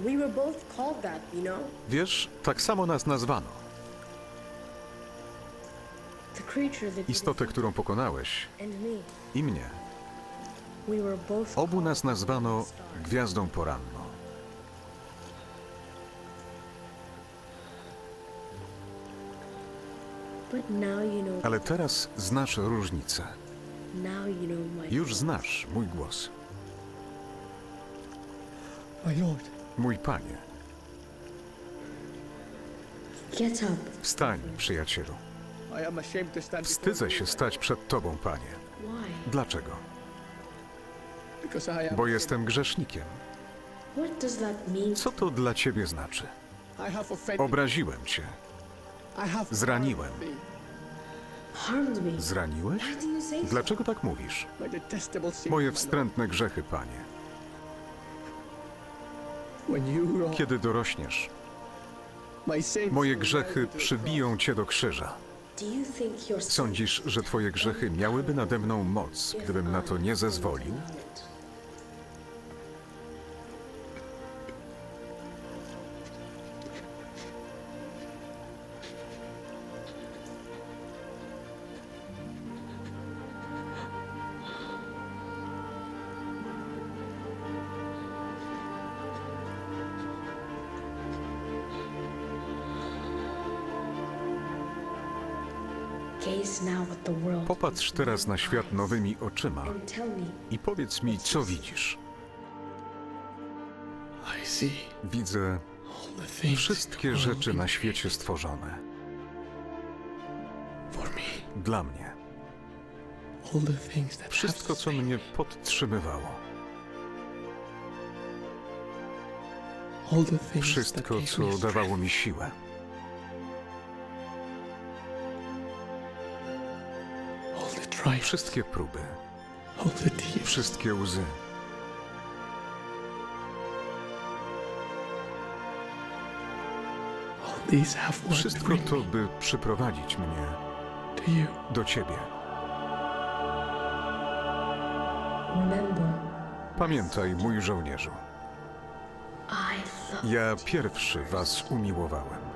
We were both called that, you know? Wiesz, tak samo nas nazwano. The creature that you Istotę, którą pokonałeś and me. i mnie. We were both Obu called nas nazwano Star. Gwiazdą Poranną. But now you know. Ale teraz znasz różnicę. Now you know my. Już znasz mój głos. My lord, Mój panie, Get up. wstań, przyjacielu. I am ashamed to stand Wstydzę się stać przed tobą, panie. Why? Dlaczego? because I am. Bo jestem grzesznikiem. What does that mean? Co to dla ciebie znaczy? I have offended. Obraziłem cię. I have Zraniłem. harmed thee. Harmed me. Zraniłeś? Why do you say so? Dlaczego tak mówisz? My detestable sin. Moje wstrętne grzechy, panie. Kiedy dorośniesz, moje grzechy przybiją cię do krzyża. Sądzisz, że twoje grzechy miałyby nade mną moc, gdybym na to nie zezwolił? Popatrz teraz na świat nowymi oczyma i powiedz mi, co widzisz. I see Widzę wszystkie rzeczy na świecie stworzone. Dla mnie. All the things that Wszystko, co mnie podtrzymywało. all the things Wszystko, that gave co me dawało mi siłę. Wszystkie próby, all the tears, wszystkie łzy. all these have worked Wszystko to, by przyprowadzić mnie do ciebie. Pamiętaj, mój żołnierzu, ja pierwszy was umiłowałem.